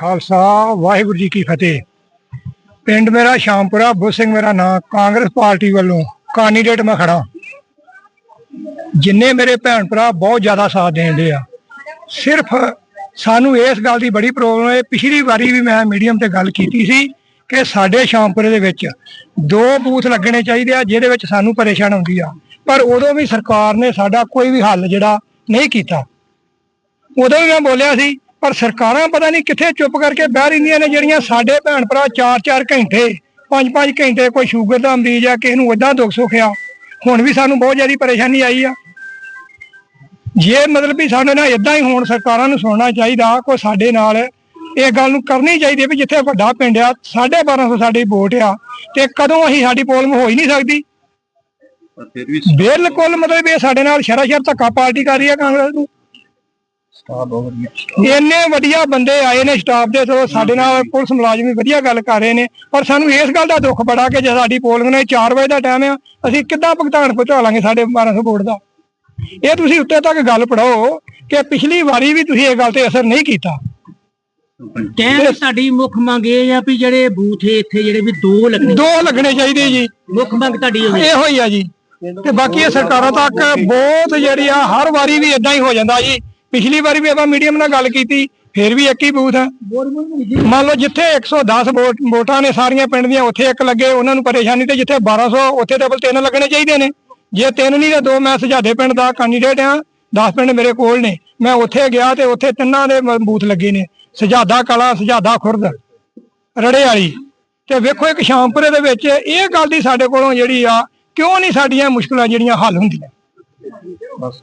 ਖਾਲਸਾ, ਵਾਹਿਗੁਰੂ ਜੀ ਕੀ ਫਤਿਹ। ਪਿੰਡ ਮੇਰਾ ਸ਼ਾਮਪੁਰਾ, ਬੁੱਧ ਸਿੰਘ ਮੇਰਾ ਨਾਂ, ਕਾਂਗਰਸ ਪਾਰਟੀ ਵੱਲੋਂ ਕੈਂਡੀਡੇਟ ਮੈਂ ਖੜਾ ਜਿੰਨੇ ਮੇਰੇ ਭੈਣ ਭਰਾ ਬਹੁਤ ਜ਼ਿਆਦਾ ਸਾਥ ਦੇਣਦੇ ਆ। ਸਿਰਫ ਸਾਨੂੰ ਇਸ ਗੱਲ ਦੀ ਬੜੀ ਪ੍ਰੋਬਲਮ ਹੈ, ਪਿਛਲੀ ਵਾਰੀ ਵੀ ਮੈਂ ਮੀਡੀਅਮ ਤੇ ਗੱਲ ਕੀਤੀ ਸੀ ਕਿ ਸਾਡੇ ਸ਼ਾਮਪੁਰੇ ਦੇ ਵਿੱਚ ਦੋ ਬੂਥ ਲੱਗਣੇ ਚਾਹੀਦੇ ਆ, ਜਿਹਦੇ ਵਿੱਚ ਸਾਨੂੰ ਪਰੇਸ਼ਾਨ ਹੁੰਦੀ ਆ। ਪਰ ਉਦੋਂ ਵੀ ਸਰਕਾਰ ਨੇ ਸਾਡਾ ਕੋਈ ਵੀ ਹੱਲ ਜਿਹੜਾ ਨਹੀਂ ਕੀਤਾ। ਉਦੋਂ ਵੀ ਮੈਂ ਬੋਲਿਆ ਸੀ ਪਰ ਸਰਕਾਰਾਂ ਪਤਾ ਨਹੀਂ ਕਿੱਥੇ ਚੁੱਪ ਕਰਕੇ ਬਹਿ ਰਹਿੰਦੀਆਂ ਨੇ ਜਿਹੜੀਆਂ ਸਾਡੇ ਭੈਣ ਭਰਾ 4-4 ਘੰਟੇ 5-5 ਘੰਟੇ ਕੋਈ ਸ਼ੂਗਰ ਦਾ ਮਰੀਜ਼ ਆ ਕਿਸੇ ਨੂੰ ਇਦਾਂ ਦੁੱਖ ਸੁੱਖ ਆ ਹੁਣ ਵੀ ਸਾਨੂੰ ਬਹੁਤ ਜ਼ਿਆਦਾ ਪਰੇਸ਼ਾਨੀ ਆਈ ਆ। ਜੇ ਮਤਲਬ ਵੀ ਸਾਡੇ ਨਾਲ ਇਦਾਂ ਹੀ ਹੋਣ ਸਰਕਾਰਾਂ ਨੂੰ ਸੁਣਨਾ ਚਾਹੀਦਾ ਕੋਈ ਸਾਡੇ ਨਾਲ ਇਹ ਗੱਲ ਨੂੰ ਕਰਨੀ ਚਾਹੀਦੀ ਵੀ ਜਿੱਥੇ ਵੱਡਾ ਪਿੰਡ ਆ 1250 ਸਾਡੀ ਵੋਟ ਆ ਤੇ ਕਦੋਂ ਅਸੀਂ ਸਾਡੀ ਪੋਲਿੰਗ ਹੋ ਹੀ ਨਹੀਂ ਸਕਦੀ। ਬਿਲਕੁਲ ਮਤਲਬ ਇਹ ਸਾਡੇ ਨਾਲ ਸ਼ਰਾ ਸ਼ਰ ਧੱਕਾ ਪਾਰਟੀ ਕਰ ਰਹੀ ਆ ਕਾਂਗਰਸ ਨੂੰ। ਸਟਾਫ ਬਹੁਤ ਵਧੀਆ ਇੰਨੇ ਵਧੀਆ ਬੰਦੇ ਆਏ ਨੇ ਸਟਾਫ ਦੇ ਤੋਂ ਸਾਡੇ ਨਾਲ ਪੁਲਿਸ ਮੁਲਾਜ਼ਮ ਵੀ ਵਧੀਆ ਗੱਲ ਕਰ ਰਹੇ ਨੇ ਪਰ ਸਾਨੂੰ ਇਸ ਗੱਲ ਦਾ ਦੁੱਖ ਬੜਾ ਕਿ ਜੇ ਸਾਡੀ ਪੋਲਿੰਗ ਨੇ 4 ਵਜੇ ਦਾ ਟਾਈਮ ਆ ਅਸੀਂ ਕਿੱਦਾਂ ਭੁਗਤਾਨ ਪਹੁੰਚਾ ਲਾਂਗੇ ਸਾਡੇ 1200 ਵੋਟ ਦਾ? ਇਹ ਤੁਸੀਂ ਉੱਤੇ ਤੱਕ ਗੱਲ ਪੜਾਓ ਕਿ ਪਿਛਲੀ ਵਾਰੀ ਵੀ ਤੁਸੀਂ ਇਹ ਗੱਲ ਤੇ ਅਸਰ ਨਹੀਂ ਕੀਤਾ। ਕਹਿਣ ਸਾਡੀ ਮੁੱਖ ਮੰਗ ਇਹ ਆ ਵੀ ਜਿਹੜੇ ਬੂਥ ਇੱਥੇ ਜਿਹੜੇ ਵੀ ਦੋ ਲੱਗਣੇ ਦੋ ਲੱਗਣੇ ਚਾਹੀਦੇ ਜੀ। ਮੁੱਖ ਮੰਗ ਤੁਹਾਡੀ ਇਹੋ ਹੀ ਆ ਜੀ। ਤੇ ਬਾਕੀ ਇਹ ਸਰਕਾਰਾਂ ਤੱਕ ਬਹੁਤ ਜਿਹੜੀ ਆ ਹਰ ਵਾਰੀ ਵੀ ਇਦਾਂ ਹੀ ਹੋ ਜਾਂਦਾ ਜੀ। ਪਿਛਲੀ ਵਾਰੀ ਵੀ ਆਪਾਂ ਮੀਡੀਅਮ ਨਾਲ ਗੱਲ ਕੀਤੀ, ਫਿਰ ਵੀ ਇੱਕ ਹੀ ਬੂਥ ਆ। ਮੰਨ ਲਓ ਜਿੱਥੇ 110 ਵੋਟ, ਵੋਟਾਂ ਨੇ ਸਾਰੀਆਂ ਪਿੰਡ ਦੀਆਂ, ਉੱਥੇ ਇੱਕ ਲੱਗੇ, ਉਹਨਾਂ ਨੂੰ ਪਰੇਸ਼ਾਨੀ ਤੇ ਜਿੱਥੇ 1200 ਉੱਥੇ ਡਬਲ ਤਿੰਨ ਲੱਗਣੇ ਚਾਹੀਦੇ ਨੇ। ਜੇ ਤਿੰਨ ਨਹੀਂ ਤਾਂ ਦੋ, ਮੈਂ ਸੁਝਾਦੇ ਪਿੰਡ ਦਾ ਕੈਂਡੀਡੇਟ ਆ 10 ਪਿੰਡ ਮੇਰੇ ਕੋਲ ਨੇ। ਮੈਂ ਉੱਥੇ ਗਿਆ ਤੇ ਉੱਥੇ ਤਿੰਨਾਂ ਦੇ ਬੂਥ ਲੱਗੇ ਨੇ। ਸਜਾਦਾ ਕਲਾ ਸਜਾਦਾ ਖੁਰਦ, ਰੜੇ ਵਾਲੀ। ਤੇ ਵੇਖੋ ਇੱਕ ਸ਼ਾਮਪੁਰੇ ਦੇ ਵਿੱਚ ਇਹ ਗੱਲ ਦੀ ਸਾਡੇ ਕੋਲੋਂ ਜਿਹੜੀ ਆ, ਕਿਉਂ ਨਹੀਂ ਸਾਡੀਆਂ ਮੁਸ਼ਕਲਾਂ ਜਿਹੜੀਆਂ ਹੱਲ ਹੁੰਦੀਆਂ? ਬਸ।